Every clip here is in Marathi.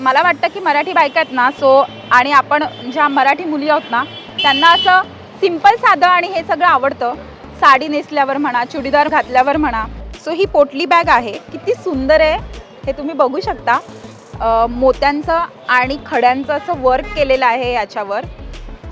मला वाटतं की मराठी बायका आहेत ना सो आणि आपण ज्या मराठी मुली आहोत ना त्यांना असं सिंपल साधं आणि हे सगळं आवडतं. साडी नेसल्यावर म्हणा चुडीदार घातल्यावर म्हणा सो ही पोटली बॅग आहे. किती सुंदर आहे हे तुम्ही बघू शकता. मोत्यांचं आणि खड्यांचं असं वर्क केलेलं आहे याच्यावर.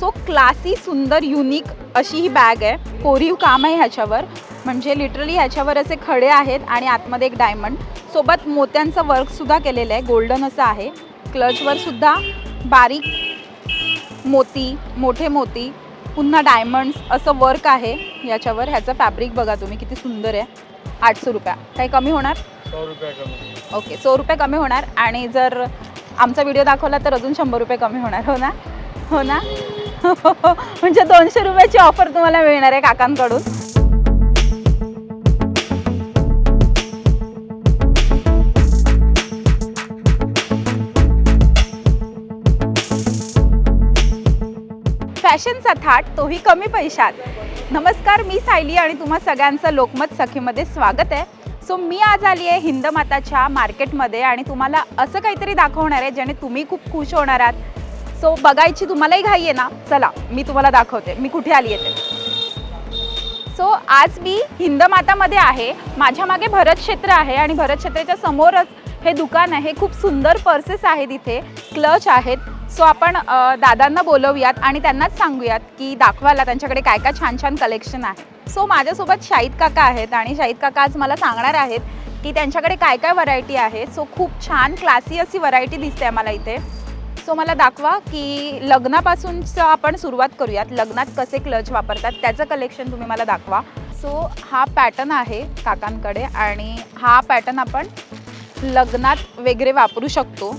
सो क्लासी सुंदर युनिक अशी ही बॅग आहे. कोरीव काम आहे ह्याच्यावर. म्हणजे लिटरली ह्याच्यावर असे खडे आहेत आणि आतमध्ये एक डायमंड सोबत मोत्यांचं वर्कसुद्धा केलेलं आहे. गोल्डन असं आहे. क्लचवर सुद्धा बारीक मोती मोठे मोती पुन्हा डायमंड्स असं वर्क आहे. याच्यावर ह्याचं फॅब्रिक बघा तुम्ही किती सुंदर आहे. आठशे रुपया. काही कमी होणार? ओके सौ रुपये कमी होणार. आणि जर आमचा व्हिडिओ दाखवला तर अजून शंभर रुपये कमी होणार. हो ना? हो ना? म्हणजे दोनशे रुपयाची ऑफर तुम्हाला मिळणार आहे काकांकडून. फॅशनचा थाट तोही कमी पैशात. नमस्कार मी सायली आणि तुम्हा सगळ्यांचं लोकमत सखीमध्ये स्वागत आहे. सो मी आज आली आहे हिंदमाताच्या मार्केटमध्ये आणि तुम्हाला असं काहीतरी दाखवणार आहे ज्याने तुम्ही खूप खुश होणार आहात. सो बघायची तुम्हालाही घाई आहे ना? चला मी तुम्हाला दाखवते. मी कुठे आली आहे ते. सो आज मी हिंदमातामध्ये आहे. माझ्या मागे भरत क्षेत्र आहे आणि भरत क्षेत्राच्या समोरच हे दुकान आहे. खूप सुंदर पर्सेस आहेत इथे. क्लच आहेत. सो आपण दादांना बोलवूयात आणि त्यांनाच सांगूयात की दाखवायला त्यांच्याकडे काय काय छान छान कलेक्शन आहे. सो माझ्यासोबत शाहीद काका आहेत आणि शाहीद काका आज मला सांगणार आहेत की त्यांच्याकडे काय काय व्हरायटी आहे. सो खूप छान क्लासी अशी व्हरायटी दिसते मला इथे. सो मला दाखवा की लग्नापासूनचं आपण सुरुवात करूयात. लग्नात कसे क्लच वापरतात त्याचं कलेक्शन तुम्ही मला दाखवा. सो हा पॅटर्न आहे काकांकडे आणि हा पॅटर्न आपण लग्नात वगैरे वापरू शकतो.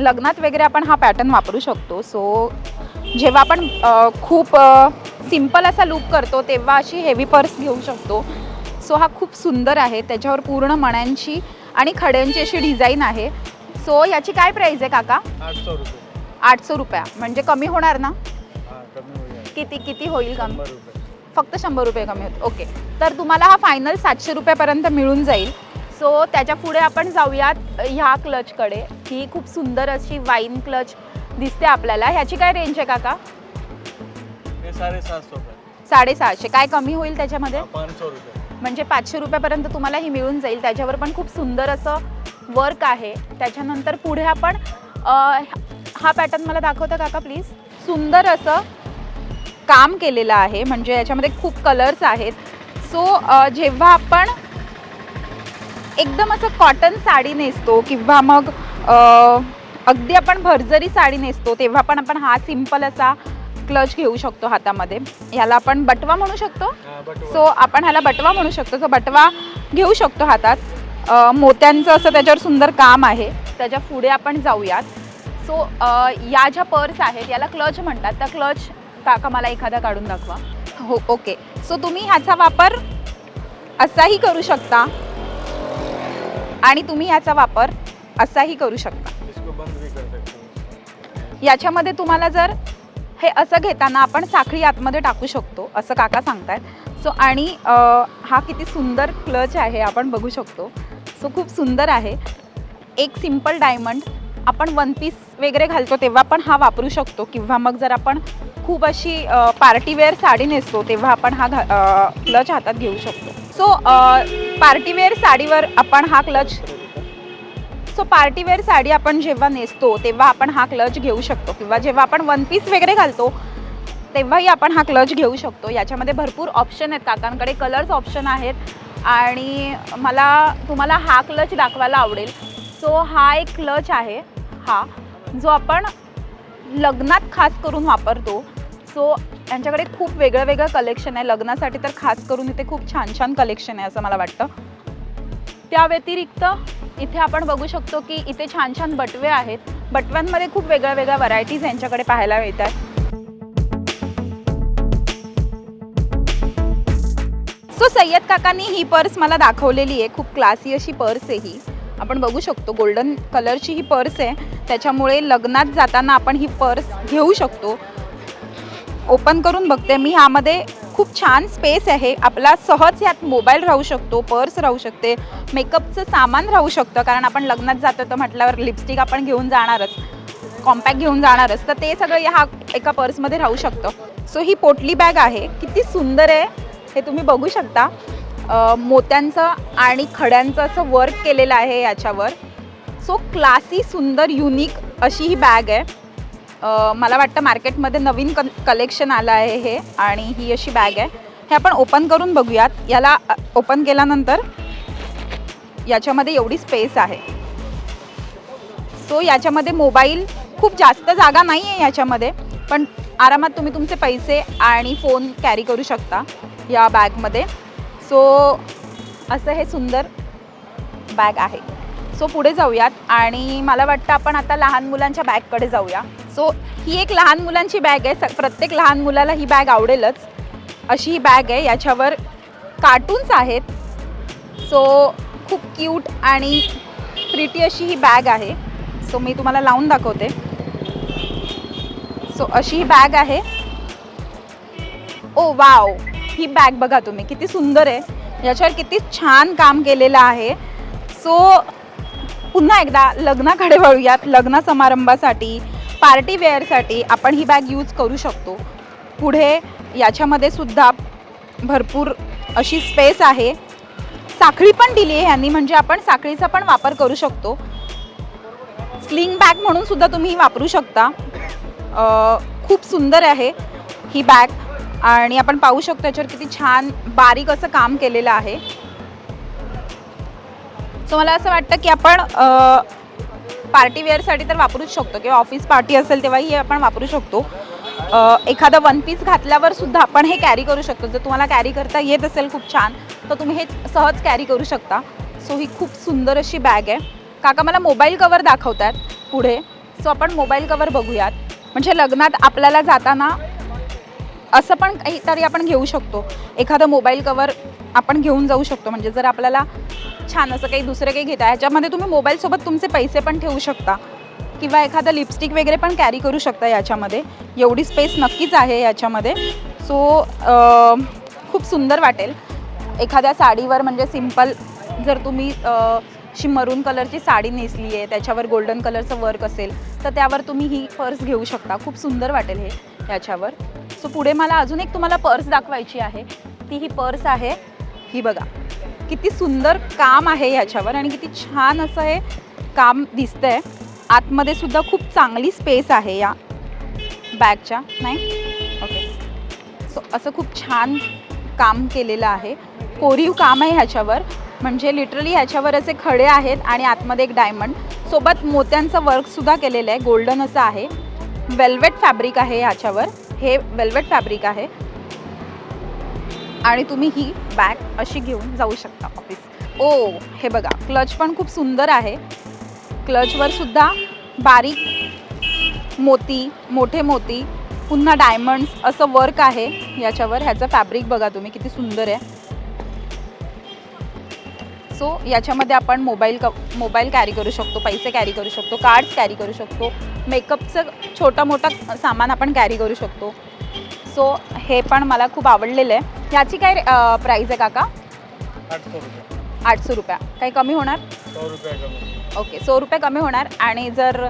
लग्नात वगैरे आपण हा पॅटर्न वापरू शकतो. सो जेव्हा आपण खूप सिंपल असा लुक करतो तेव्हा अशी हेवी पर्स घेऊ शकतो. सो हा खूप सुंदर आहे. त्याच्यावर पूर्ण मण्यांची आणि खड्यांची अशी डिझाईन आहे. सो याची काय प्राईस आहे काका? आठ सौ रुपये. आठशे रुपया. म्हणजे कमी होणार ना? किती किती होईल कमी फक्त शंभर रुपये कमी होते. ओके तर तुम्हाला हा फायनल सातशे रुपयापर्यंत मिळून जाईल. सो त्याच्या पुढे आपण जाऊयात ह्या क्लचकडे. ही खूप सुंदर अशी वाईन क्लच दिसते आपल्याला. ह्याची काय रेंज आहे काका? साडेसहाशे. काय कमी होईल त्याच्यामध्ये? म्हणजे पाचशे रुपयापर्यंत तुम्हाला ही मिळून जाईल. त्याच्यावर पण खूप सुंदर असं वर्क आहे. त्याच्यानंतर पुढे आपण हा पॅटर्न मला दाखवता काका प्लीज सुंदर असं काम केलेलं आहे. म्हणजे याच्यामध्ये खूप कलर्स आहेत. सो जेव्हा आपण एकदम असं कॉटन साडी नेसतो किंवा मग अगदी आपण भरजरी साडी नेसतो तेव्हा पण आपण हा सिंपल असा क्लच घेऊ शकतो हातामध्ये. ह्याला आपण बटवा म्हणू शकतो. सो आपण ह्याला बटवा म्हणू शकतो. सो बटवा घेऊ शकतो हातात. मोत्यांचं असं त्याच्यावर सुंदर काम आहे. त्याच्या पुढे आपण जाऊयात. सो या ज्या पर्स आहेत याला क्लच म्हणतात. त्या क्लच काका मला एखादा काढून दाखवा. हो ओके सो तुम्ही ह्याचा वापर असाही करू शकता. आणि तुम्ही याचा वापर असाही करू शकता. याच्यामध्ये तुम्हाला जर हे असं घेताना आपण साखळी आतमध्ये टाकू शकतो असं काका सांगतायत. सो आणि हा किती सुंदर क्लच आहे आपण बघू शकतो. सो खूप सुंदर आहे. एक सिंपल डायमंड आपण वन पीस वगैरे घालतो तेव्हा पण हा वापरू शकतो. किंवा मग जर आपण खूप अशी पार्टीवेअर साडी नेसतो तेव्हा आपण हा घा क्लच हातात घेऊ शकतो. सो पार्टीवेअर साडीवर आपण हा क्लच सो पार्टीवेअर साडी आपण जेव्हा नेसतो तेव्हा आपण हा क्लच घेऊ शकतो. किंवा जेव्हा आपण वन पीस वगैरे घालतो तेव्हाही आपण हा क्लच घेऊ शकतो. याच्यामध्ये भरपूर ऑप्शन आहेत काकांकडे. कलर्स ऑप्शन आहेत. आणि मला तुम्हाला हा क्लच दाखवायला आवडेल. सो हा एक क्लच आहे. हा. जो आपण लग्नात खास करून वापरतो. सो यांच्याकडे खूप वेगळं वेगळं कलेक्शन आहे. लग्नासाठी तर खास करून इथे खूप छान छान कलेक्शन आहे असं मला वाटतं. त्या व्यतिरिक्त इथे आपण बघू शकतो की इथे छान छान बटवे आहेत. बटव्यांमध्ये खूप वेगळ्या वेगळ्या व्हरायटीज यांच्याकडे पाहायला मिळतात सो सय्यद काकांनी ही पर्स मला दाखवलेली आहे. खूप क्लासी अशी पर्स आहे ही. आपण बघू शकतो गोल्डन कलरची ही पर्स आहे. त्याच्यामुळे लग्नात जाताना आपण ही पर्स घेऊ शकतो. ओपन करून बघते. मी ह्यामध्ये खूप छान स्पेस आहे. आपला सहज यात मोबाईल राहू शकतो पर्स राहू शकते मेकअपचं सामान राहू शकतं. कारण आपण लग्नात जातो तर म्हटल्यावर लिपस्टिक आपण घेऊन जाणारच कॉम्पॅक्ट घेऊन जाणारच. तर ते सगळं ह्या एका पर्समध्ये राहू शकतं. सो ही पोटली बॅग आहे. किती सुंदर आहे. हे तुम्ही बघू शकता. मोत्यांचं आणि खड्यांचं असं वर्क केलेलं आहे याच्यावर. सो क्लासी सुंदर युनिक अशी ही बॅग आहे. मला वाटतं मार्केटमध्ये नवीन क कलेक्शन आलं आहे हे आणि ही अशी बॅग आहे. हे आपण ओपन करून बघूयात. याला ओपन केल्यानंतर याच्यामध्ये एवढी स्पेस आहे. सो याच्यामध्ये मोबाईल खूप जास्त जागा नाही आहे याच्यामध्ये पण आरामात तुम्ही तुमचे पैसे आणि फोन कॅरी करू शकता या बॅगमध्ये. सो असं हे सुंदर बॅग आहे. सो पुढे जाऊयात आणि मला वाटतं आपण आता लहान मुलांच्या बॅगकडे जाऊया. सो ही एक लहान मुलांची बॅग आहे. स प्रत्येक लहान मुलाला ही बॅग आवडेलच. अशी ही बॅग आहे. याच्यावर कार्टून्स आहेत. सो खूप क्यूट आणि प्रिटी अशी ही बॅग आहे. सो मी तुम्हाला लावून दाखवते. सो अशी ही बॅग आहे. Oh, ओ वाव ही बॅग बघा तुम्ही. किती सुंदर आहे. याच्यावर किती छान काम केलेलं आहे. सो पुन्हा एकदा लग्नाकडे वळूयात. लग्न समारंभासाठी. पार्टी वेअरसाठी आपण ही बॅग यूज करू शकतो. पुढे याच्यामध्ये सुद्धा भरपूर अशी स्पेस आहे. साखळी पण दिली आहे ह्यांनी म्हणजे आपण साखळीचा पण वापर करू शकतो. स्लिंग बॅग म्हणून सुद्धा तुम्ही वापरू शकता. खूप सुंदर आहे ही बॅग आणि आपण पाहू शकतो याच्यावर किती छान बारीक असं काम केलेलं आहे. सो मला असं वाटतं की आपण पार्टी वेअरसाठी तर वापरूच शकतो. किंवा ऑफिस पार्टी असेल तेव्हाही हे आपण वापरू शकतो. एखादा वन पीस घातल्यावर सुद्धा आपण हे कॅरी करू शकतो. जर तुम्हाला कॅरी करता येत असेल खूप छान तर तुम्ही हे सहज कॅरी करू शकता. सो ही खूप सुंदर अशी बॅग आहे. काका मला मोबाईल कवर दाखवतात पुढे. सो आपण मोबाईल कवर बघूयात. म्हणजे लग्नात आपल्याला जाताना असं पण काहीतरी आपण घेऊ शकतो. एखादं मोबाईल कवर आपण घेऊन जाऊ शकतो. म्हणजे जर आपल्याला छान असं काही दुसरं काही घेता. ह्याच्यामध्ये तुम्ही मोबाईलसोबत तुमचे पैसे पण ठेवू शकता. किंवा एखादं लिपस्टिक वगैरे पण कॅरी करू शकता याच्यामध्ये. एवढी स्पेस नक्कीच आहे याच्यामध्ये. सो खूप सुंदर वाटेल. एखाद्या साडीवर म्हणजे सिंपल जर तुम्ही अशी मरून कलरची साडी नेसली आहे त्याच्यावर गोल्डन कलरचं वर्क असेल तर त्यावर तुम्ही ही पर्स घेऊ शकता. खूप सुंदर वाटेल हे याच्यावर. सो पुढे मला अजून एक तुम्हाला पर्स दाखवायची आहे. ती ही पर्स आहे. ही बघा. किती सुंदर काम आहे ह्याच्यावर आणि किती छान असं हे काम दिसतंय. आतमध्ये सुद्धा खूप चांगली स्पेस आहे या बॅगच्या नाही? ओके सो असं खूप छान काम केलेलं आहे. कोरीव काम आहे ह्याच्यावर. म्हणजे लिटरली ह्याच्यावर असे खडे आहेत आणि आतमध्ये एक डायमंड सोबत मोत्यांचं वर्कसुद्धा केलेलं आहे. गोल्डन असं आहे. वेल्वेट फॅब्रिक आहे ह्याच्यावर. हे वेल्वेट फॅब्रिक आहे. आणि तुम्ही ही बॅग अशी घेऊन जाऊ शकता ऑफिस ओ हे बघा क्लच पण खूप सुंदर आहे. क्लचवर सुद्धा बारीक मोती मोठे मोती पुन्हा डायमंड्स असं वर्क आहे. याच्यावर ह्याचं फॅब्रिक बघा तुम्ही किती सुंदर आहे. सो याच्यामध्ये आपण मोबाईल क मोबाईल कॅरी करू शकतो पैसे कॅरी करू शकतो कार्ड्स कॅरी करू शकतो. मेकअपचं छोटं मोठं सामान आपण कॅरी करू शकतो. सो हे पण मला खूप आवडलेलं आहे. याची काय प्राईस आहे काका? रुपये. आठशे रुपया. काही कमी होणार? सौ रुपये कमी. ओके सौ रुपये कमी होणार. आणि जर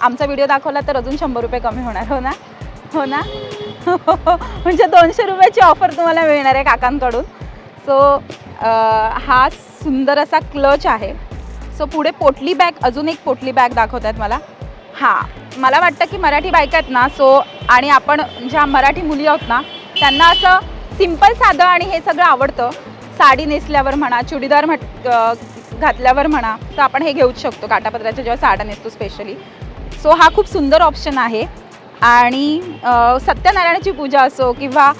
आमचा व्हिडिओ दाखवला तर अजून शंभर रुपये कमी होणार. हो ना? हो ना? म्हणजे दोनशे रुपयाची ऑफर तुम्हाला मिळणार आहे काकांकडून. सो हा सुंदर असा क्लच आहे. सो पुढे पोटली बॅग अजून एक पोटली बॅग दाखवत आहेत मला. हां मला वाटतं की मराठी बायका आहेत ना सो आणि आपण ज्या मराठी मुली आहोत ना त्यांना असं सिंपल साधं आणि हे सगळं आवडतं. साडी नेसल्यावर म्हणा चुडीदार म्हट घातल्यावर म्हणा तर आपण हे घेऊच शकतो. काटापत्राच्या जेव्हा साड्या नेसतो स्पेशली सो हा खूप सुंदर ऑप्शन आहे. आणि सत्यनारायणाची पूजा असो किंवा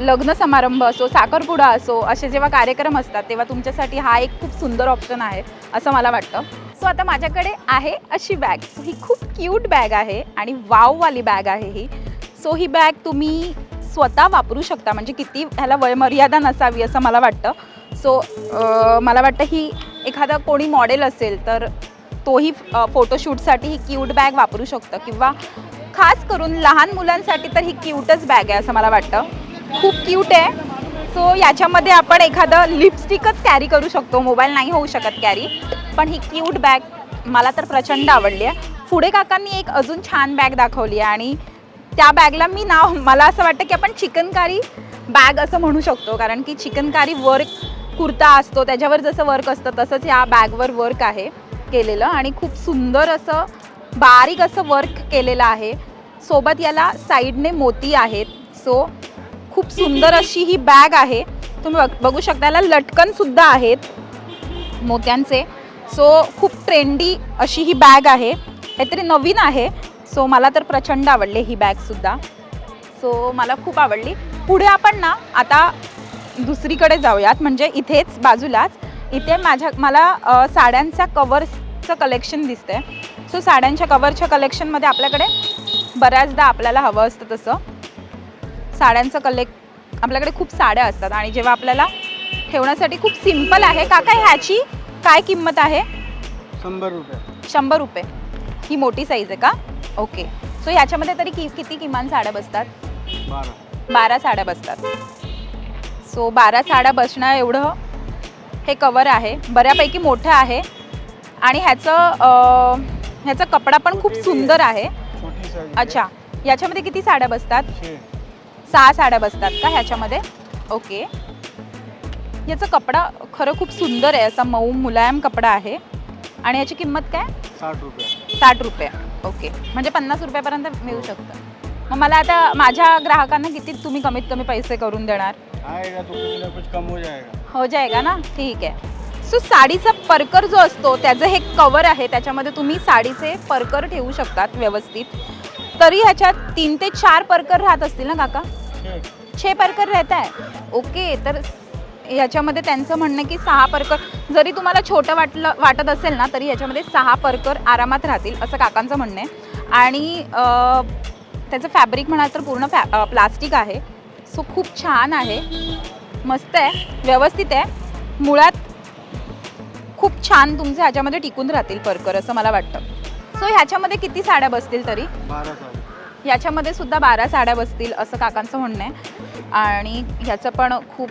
लग्न समारंभ असो साखरपुडा असो असे जेव्हा कार्यक्रम असतात तेव्हा तुमच्यासाठी हा एक खूप सुंदर ऑप्शन आहे असं मला वाटतं. सो आता माझ्याकडे आहे अशी बॅग सो ही खूप क्यूट बॅग आहे आणि वाववाली बॅग आहे ही. सो ही बॅग तुम्ही स्वतः वापरू शकता. म्हणजे किती ह्याला वयमर्यादा नसावी असं मला वाटतं. सो मला वाटतं ही एखादा कोणी मॉडेल असेल तर तोही फोटोशूटसाठी ही क्यूट बॅग वापरू शकतं. किंवा खास करून लहान मुलांसाठी तर ही क्यूटच बॅग आहे असं मला वाटतं. खूप क्यूट आहे. सो याच्यामध्ये आपण एखादं लिपस्टिकच कॅरी करू शकतो. मोबाईल नाही होऊ शकत कॅरी पण ही क्यूट बॅग मला तर प्रचंड आवडली आहे. पुढे काकांनी एक अजून छान बॅग दाखवली आहे आणि त्या बॅगला मी नाव मला असं वाटतं की आपण चिकनकारी बॅग असं म्हणू शकतो. कारण की चिकनकारी वर्क कुर्ता असतो त्याच्यावर जसं वर्क असतं तसंच या बॅगवर वर्क आहे केलेलं. आणि खूप सुंदर असं बारीक असं वर्क केलेलं आहे. सोबत याला साईडने मोती आहेत. सो खूप सुंदर अशी ही बॅग आहे. तुम्ही बघ- बघू शकता याला लटकनसुद्धा आहेत मोत्यांचे. सो खूप ट्रेंडी अशी ही बॅग आहे. काहीतरी नवीन आहे. सो मला तर प्रचंड आवडली ही बॅगसुद्धा सो मला खूप आवडली. पुढे आपण ना आता दुसरीकडे जाऊयात. म्हणजे इथेच बाजूलाच. इथे माझ्या मला साड्यांचा कवर्सचं कलेक्शन दिसतंय. सो साड्यांच्या कवरच्या कलेक्शनमध्ये आपल्याकडे बऱ्याचदा आपल्याला हवं असतं तसं. साड्यांचं कलेक्ट आपल्याकडे खूप साड्या असतात. आणि जेव्हा आपल्याला ठेवण्यासाठी खूप सिंपल आहे. काका ह्याची काय किंमत आहे? शंभर रुपये. शंभर रुपये. ही मोठी साईज आहे का? ओके. सो ह्याच्यामध्ये तरी कि किती किमान साड्या बसतात? बारा. बारा साड्या बसतात. सो बारा साड्या बसणं एवढं हे कवर आहे. बऱ्यापैकी मोठं आहे. आणि ह्याचं अं, ह्याचा कपडा पण खूप सुंदर आहे. छोटी साईज अच्छा. याच्यामध्ये किती साड्या बसतात? छे. सहा साड्या बसतात का ह्याच्यामध्ये? ओके. याचा कपडा खरं खूप सुंदर आहे. असा मऊ मुलायम कपडा आहे. आणि याची किंमत काय? साठ रुपये. साठ रुपये. ओके म्हणजे पन्नास रुपयापर्यंत मिळू शकतं. मग मला आता माझ्या ग्राहकांना किती तुम्ही कमीत कमी पैसे करून देणार? आएगा तो कुछ ना कुछ कम हो जाएगा. हो जाएगा ना? ठीक आहे. सो साडीचा परकर जो असतो त्याचं हे कवर आहे. त्याच्यामध्ये तुम्ही साडीचे परकर ठेवू शकतात व्यवस्थित. तरी ह्याच्यात तीन ते चार परकर राहत असतील ना काका? छे. परकर रहता है ओके तर याच्यामध्ये त्यांचं म्हणणं की सहा परकर जरी तुम्हाला छोटं वाटलं वाटत असेल ना तरी याच्यामध्ये सहा परकर आरामात राहतील असं काकांचं म्हणणं आहे. आणि त्याचं फॅब्रिक म्हणाल तर पूर्ण फॅ प्लास्टिक आहे. सो खूप छान आहे. मस्त आहे. व्यवस्थित आहे. मुळात खूप छान तुमचे ह्याच्यामध्ये टिकून राहतील परकर असं मला वाटतं. सो ह्याच्यामध्ये किती साड्या बसतील तरी? बारा साडी याच्यामध्ये सुद्धा बारा साड्या बसतील असं काकांचं म्हणणं आहे. आणि ह्याचं पण खूप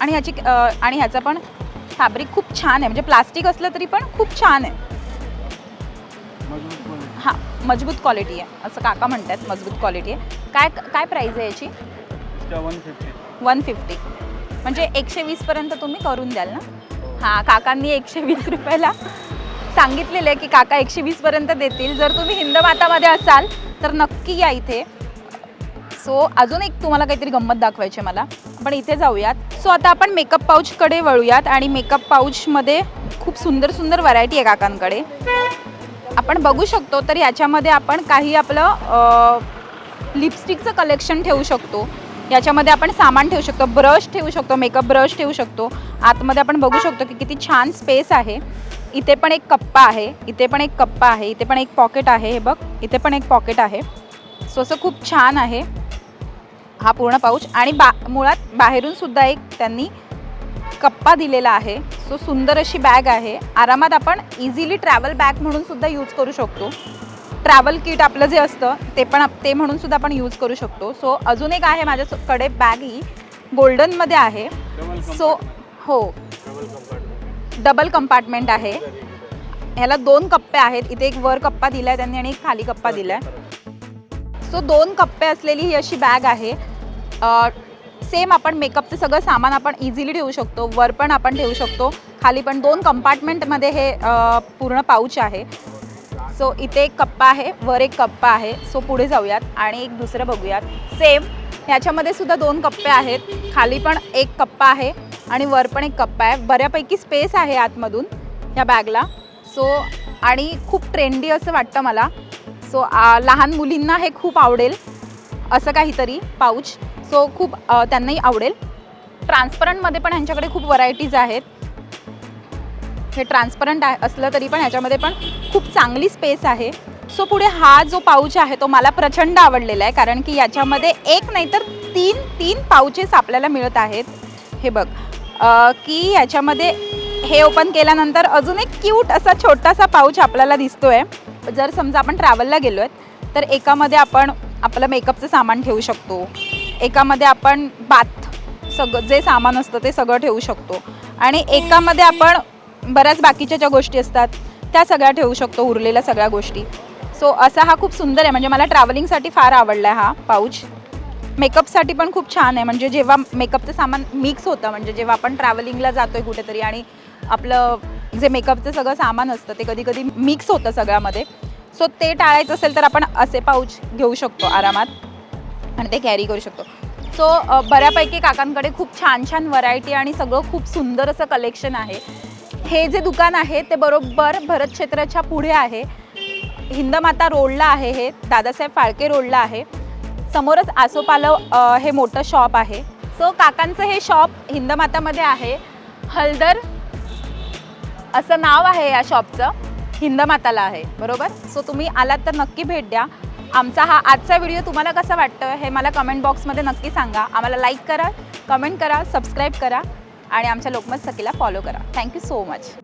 आणि ह्याची आणि ह्याचं पण फॅब्रिक खूप छान आहे. म्हणजे प्लास्टिक असलं तरी पण खूप छान आहे. हां मजबूत क्वालिटी आहे. असं काका म्हणतात मजबूत क्वालिटी आहे. काय काय प्राईज आहे याची? वन फिफ्टी म्हणजे एकशे वीसपर्यंत तुम्ही करून द्याल ना? हां. काकांनी एकशे वीस रुपयाला सांगितलेलं आहे की काका एकशे वीसपर्यंत देतील. जर तुम्ही हिंदमातामध्ये असाल तर नक्की या इथे. सो अजून एक तुम्हाला काहीतरी गंमत दाखवायची मला. आपण इथे जाऊयात. सो आता आपण मेकअप पाऊचकडे वळूयात आणि मेकअप पाऊचमध्ये खूप सुंदर सुंदर व्हरायटी आहे काकांकडे. आपण बघू शकतो तर याच्यामध्ये आपण काही आपलं लिपस्टिकचं कलेक्शन ठेवू शकतो. याच्यामध्ये आपण सामान ठेवू शकतो ब्रश ठेवू शकतो मेकअप ब्रश ठेवू शकतो. आतमध्ये आपण बघू शकतो की किती छान स्पेस आहे. इथे पण एक कप्पा आहे इथे पण एक कप्पा आहे इथे पण एक पॉकेट आहे हे बघ इथे पण एक पॉकेट आहे. सो असं खूप छान आहे. हा पूर्ण पाऊच आणि बा मुळात बाहेरून सुद्धा एक त्यांनी कप्पा दिलेला आहे. सो सुंदर अशी बॅग आहे. आरामात आपण इझिली ट्रॅव्हल बॅग म्हणून सुद्धा यूज करू शकतो. ट्रॅव्हल किट आपलं जे असतं ते पण ते म्हणून सुद्धा आपण यूज करू शकतो. सो अजून एक आहे माझ्याकडे बॅग ही. गोल्डनमध्ये आहे. सो हो. डबल कंपार्टमेंट डबल कंपार्टमेंट आहे. ह्याला दोन कप्पे आहेत. इथे एक वर कप्पा दिला आहे त्यांनी आणि एक खाली कप्पा दिला आहे सो दोन कप्पे असलेली ही अशी बॅग आहे. सेम आपण मेकअपचं सगळं सामान आपण इझिली ठेवू शकतो वर पण आपण ठेवू शकतो. खाली पण दोन कंपार्टमेंटमध्ये हे पूर्ण पाऊच आहे. सो इथे एक कप्पा आहे वर एक कप्पा आहे. सो पुढे जाऊयात आणि एक दुसरं बघूयात. सेम ह्याच्यामध्ये सुद्धा दोन कप्पे आहेत. खाली पण एक कप्पा आहे आणि वर पण एक कप्पा आहे. बऱ्यापैकी स्पेस आहे आतमधून ह्या बॅगला सो आणि खूप ट्रेंडी असं वाटतं मला. सो लहान मुलींना हे खूप आवडेल असं काहीतरी पाऊच. सो खूप त्यांनाही आवडेल. ट्रान्सपरंटमध्ये पण ह्यांच्याकडे खूप व्हरायटीज आहेत. हे ट्रान्सपरंट आहे असलं तरी पण ह्याच्यामध्ये पण खूप चांगली स्पेस आहे. सो पुढे हा जो पाऊच आहे तो मला प्रचंड आवडलेला आहे कारण की याच्यामध्ये एक नाही तर तीन तीन पाऊचेस आपल्याला मिळत आहेत. हे बघ की याच्यामध्ये हे ओपन केल्यानंतर अजून एक क्यूट असा छोटासा पाऊच आपल्याला दिसतो आहे जर समजा आपण ट्रॅव्हलला गेलो आहे तर एकामध्ये आपण आपलं मेकअपचं सामान ठेवू शकतो. एकामध्ये आपण बाथ सगळं जे सामान असतं ते सगळं ठेवू शकतो. आणि एकामध्ये आपण बऱ्याच बाकीच्या ज्या गोष्टी असतात त्या सगळ्या ठेवू शकतो उरलेल्या सगळ्या गोष्टी. सो असा हा खूप सुंदर आहे. म्हणजे मला ट्रॅव्हलिंगसाठी फार आवडला आहे हा पाऊच मेकअपसाठी पण खूप छान आहे. म्हणजे जेव्हा मेकअपचं सामान मिक्स होतं म्हणजे जेव्हा आपण ट्रॅव्हलिंगला जातो आहे कुठेतरी आणि आपलं जे मेकअपचं सगळं सामान असतं ते कधी कधी मिक्स होतं सगळ्यामध्ये. सो ते टाळायचं असेल तर आपण असे पाऊच घेऊ शकतो आरामात आणि ते कॅरी करू शकतो. सो बऱ्यापैकी काकांकडे खूप छान छान व्हरायटी आणि सगळं खूप सुंदर असं कलेक्शन आहे. हे जे दुकान आहे ते बरोबर भरत क्षेत्राच्या पुढे आहे. हिंदमाता रोडला आहे हे दादासाहेब फाळके रोडला आहे. समोरच आसोपालव हे मोठं शॉप आहे. सो काकांचं हे शॉप हिंदमातामध्ये आहे. हलदर असं नाव आहे या शॉपचं. हिंदमाताला आहे बरोबर? सो तुम्ही आलात तर नक्की भेट द्या. आमचा हा आजचा व्हिडिओ तुम्हाला कसा वाटतं हे मला कमेंट बॉक्समध्ये नक्की सांगा. आम्हाला लाईक करा कमेंट करा सबस्क्राईब करा आणि आमच्या लोकमत सखीला फॉलो करा. Thank you so much